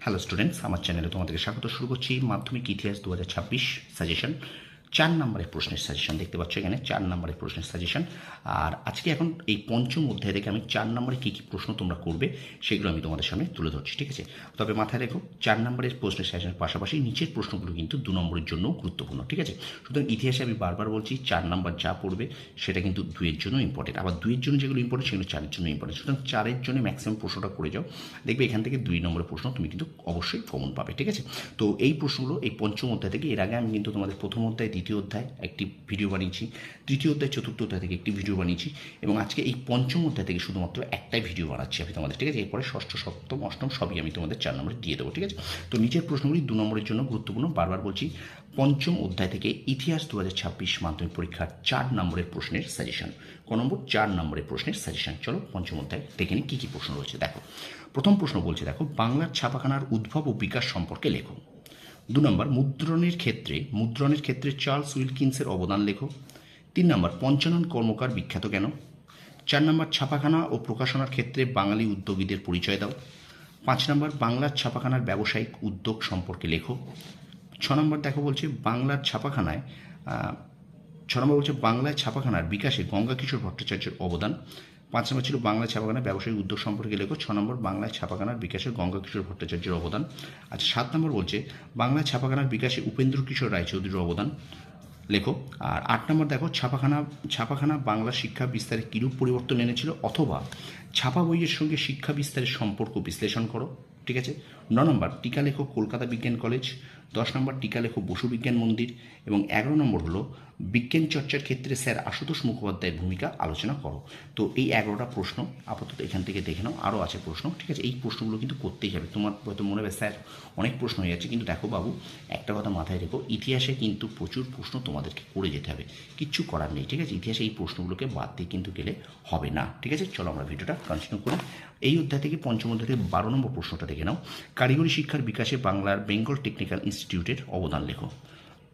Hello students আমার চ্যানেলে তোমাদেরকে স্বাগত। শুরু করছি মাধ্যমিক ইতিহাস দু হাজার ছাব্বিশ সাজেশন চার নম্বরের প্রশ্নের সাজেশন দেখতে পাচ্ছ এখানে, চার নম্বরের প্রশ্নের সাজেশন আর আজকে এখন এই পঞ্চম অধ্যায় থেকে আমি চার নম্বরে কী কী প্রশ্ন তোমরা করবে, সেগুলো আমি তোমাদের সামনে তুলে ধরছি, ঠিক আছে? তবে মাথায় রেখো, চার নম্বরের প্রশ্নের সাজেশনের পাশাপাশি নিচের প্রশ্নগুলো কিন্তু দু নম্বরের জন্য গুরুত্বপূর্ণ, ঠিক আছে? সুতরাং ইতিহাসে আমি বারবার বলছি, চার নম্বর যা পড়বে সেটা কিন্তু দুইয়ের জন্য ইম্পর্টেন্ট আবার দুইয়ের জন্য যেগুলো ইম্পর্টেন্ট সেগুলো চারের জন্য ইম্পর্টেন্ট সুতরাং চারের জন্য ম্যাক্সিমাম প্রশ্নটা করে যাও। দেখবে এখান থেকে দুই নম্বরের প্রশ্ন তুমি কিন্তু অবশ্যই কমন পাবে, ঠিক আছে? তো এই প্রশ্নগুলো এই পঞ্চম অধ্যায় থেকে, এর আগে আমি কিন্তু তোমাদের প্রথম অধ্যায় দ্বিতীয় অধ্যায় একটি ভিডিও বানিয়েছি। তৃতীয় অধ্যায়, চতুর্থ অধ্যায় থেকে একটি ভিডিও বানিয়েছি এবং আজকে এই পঞ্চম অধ্যায় থেকে শুধুমাত্র একটাই ভিডিও বানাচ্ছি আমি তোমাদের, ঠিক আছে? এরপরে ষষ্ঠ, সপ্তম, অষ্টম সবই আমি তোমাদের চার নম্বরে দিয়ে দেবো, ঠিক আছে? তো নিচের প্রশ্নগুলি দু নম্বরের জন্য গুরুত্বপূর্ণ, বারবার বলছি, পঞ্চম অধ্যায় থেকে ইতিহাস দু হাজার ছাব্বিশ মাধ্যমিক পরীক্ষার চার নম্বরের প্রশ্নের সাজেশন ক নম্বর? চার নম্বরের প্রশ্নের সাজেশন চলো পঞ্চম অধ্যায় দেখে নিই কী কী প্রশ্ন রয়েছে। দেখো, প্রথম প্রশ্ন বলছে, দেখো, বাংলার ছাপাখানার উদ্ভব ও বিকাশ সম্পর্কে লেখো। দু নম্বর, মুদ্রণের ক্ষেত্রে মুদ্রণের ক্ষেত্রে চার্লস উইলকিন্সের অবদান লেখো। তিন নম্বর, পঞ্চানন কর্মকার বিখ্যাত কেন? চার নম্বর, ছাপাখানা ও প্রকাশনার ক্ষেত্রে বাঙালি উদ্যোগীদের পরিচয় দাও। পাঁচ নম্বর, বাংলার ছাপাখানার ব্যবসায়িক উদ্যোগ সম্পর্কে লেখো। ছ নম্বর দেখো বলছে, বাংলার ছাপাখানায় ছ নম্বর বলছে, বাংলায় ছাপাখানার বিকাশে গঙ্গা কিশোর ভট্টাচার্যের অবদান। পাঁচ নম্বর ছিল বাংলা ছাপাখানার ব্যবসায়িক উদ্যোগ সম্পর্কে লেখো। ছ নম্বর, বাংলায় ছাপাখানার বিকাশে গঙ্গা কিশোর ভট্টাচার্যের অবদান। আচ্ছা সাত নম্বর বলছে বাংলা ছাপাখানার বিকাশে উপেন্দ্র কিশোর রায়চৌধুরীর অবদান। লেখো, আর আট নম্বর দেখো, ছাপাখানা ছাপাখানা বাংলা শিক্ষা বিস্তারে কীরূপ পরিবর্তন এনেছিল, অথবা ছাপা বইয়ের সঙ্গে শিক্ষা বিস্তারের সম্পর্ক বিশ্লেষণ করো। ঠিক আছে? ন নম্বর, টিকা লেখো কলকাতা বিজ্ঞান কলেজ। দশ নম্বর, টিকা লেখো বসু বিজ্ঞান মন্দির। এবং এগারো নম্বর হলো বিজ্ঞান চর্চার ক্ষেত্রে স্যার আশুতোষ মুখোপাধ্যায়ের ভূমিকা আলোচনা করো। তো এই এগারোটা প্রশ্ন আপাতত এখান থেকে দেখে নাও আরও আছে প্রশ্ন, ঠিক আছে? এই প্রশ্নগুলো কিন্তু করতেই হবে। তোমার হয়তো মনে হবে, স্যার অনেক প্রশ্ন হয়ে যাচ্ছে, কিন্তু দেখো বাবু, একটা কথা মাথায় রেখো, ইতিহাসে কিন্তু প্রচুর প্রশ্ন তোমাদেরকে করে যেতে হবে। কিচ্ছু করার নেই, ঠিক আছে? ইতিহাসে এই প্রশ্নগুলোকে বাদ দিয়ে কিন্তু গেলে হবে না, ঠিক আছে? চলো আমরা ভিডিওটা কন্টিনিউ করি। এই অধ্যায় থেকে পঞ্চম অধ্যায় থেকে বারো নম্বর প্রশ্নটা দেখে নাও। কারিগরি শিক্ষার বিকাশে বাংলার বেঙ্গল টেকনিক্যাল ইনস্টিটিউটের অবদান লেখো।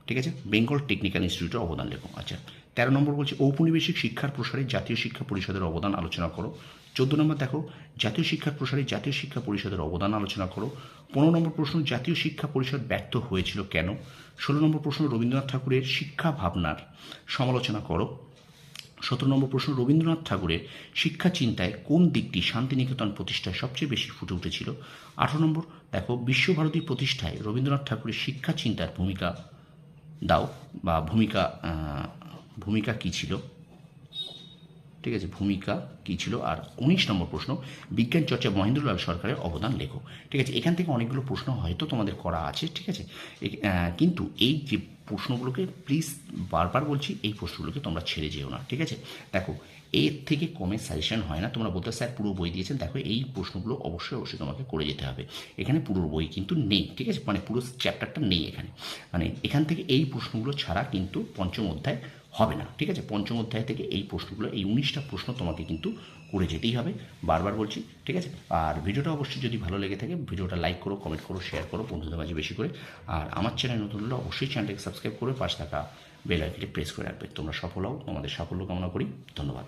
ঠিক আছে? বেঙ্গল টেকনিক্যাল ইনস্টিটিউটের অবদান লেখো। আচ্ছা তেরো নম্বর বলছে, ঔপনিবেশিক শিক্ষার প্রসারে জাতীয় শিক্ষা পরিষদের অবদান আলোচনা করো। চোদ্দ নম্বর দেখো, জাতীয় শিক্ষার প্রসারে জাতীয় শিক্ষা পরিষদের অবদান আলোচনা করো। পনেরো নম্বর প্রশ্ন, জাতীয় শিক্ষা পরিষদ ব্যর্থ হয়েছিল কেন? ষোলো নম্বর প্রশ্ন, রবীন্দ্রনাথ ঠাকুরের শিক্ষা ভাবনার সমালোচনা করো। সতেরো নম্বর প্রশ্ন, রবীন্দ্রনাথ ঠাকুরের শিক্ষা চিন্তায় কোন দিকটি শান্তিনিকেতন প্রতিষ্ঠায় সবচেয়ে বেশি ফুটে উঠেছিল? আঠারো নম্বর দেখো, বিশ্বভারতী প্রতিষ্ঠায় রবীন্দ্রনাথ ঠাকুরের শিক্ষা চিন্তার ভূমিকা দাও বা ভূমিকা ভূমিকা কী ছিল? ঠিক আছে, ভূমিকা কী ছিল? আর উনিশ নম্বর প্রশ্ন, বিজ্ঞান চর্চা মহেন্দ্রলাল সরকারের অবদান লেখো ঠিক আছে, এখান থেকে অনেকগুলো প্রশ্ন হয়তো তোমাদের করা আছে, ঠিক আছে? কিন্তু এই যে প্রশ্নগুলোকে প্লিজ বারবার বলছি, এই প্রশ্নগুলোকে তোমরা ছেড়ে যেও না, ঠিক আছে? দেখো এর থেকে কমে সাজেশন হয় না। তোমরা বলতে, স্যার, পুরো বই দিয়েছেন। দেখো, এই প্রশ্নগুলো অবশ্যই অবশ্যই তোমাকে করে যেতে হবে। এখানে পুরো বই কিন্তু নেই, ঠিক আছে? মানে পুরো চ্যাপ্টারটা নেই এখানে। মানে এখান থেকে এই প্রশ্নগুলো ছাড়া কিন্তু পঞ্চম অধ্যায় হবে না। ঠিক আছে? পঞ্চম অধ্যায় থেকে এই প্রশ্নগুলো, এই উনিশটা প্রশ্ন তোমাকে কিন্তু করে যেতেই হবে। বারবার বলছি, ঠিক আছে? আর ভিডিওটা অবশ্যই যদি ভালো লেগে থাকে, ভিডিওটা লাইক করো কমেন্ট করো শেয়ার করো, বন্ধুদের মাঝে বেশি করে। আর আমার চ্যানেল নতুন হলে অবশ্যই চ্যানেলটাকে সাবস্ক্রাইব করে পাশে থাকা বেল আইকনটি প্রেস করে রাখবে। তোমরা সফল হও আমাদের সাফল্য কামনা করি। ধন্যবাদ।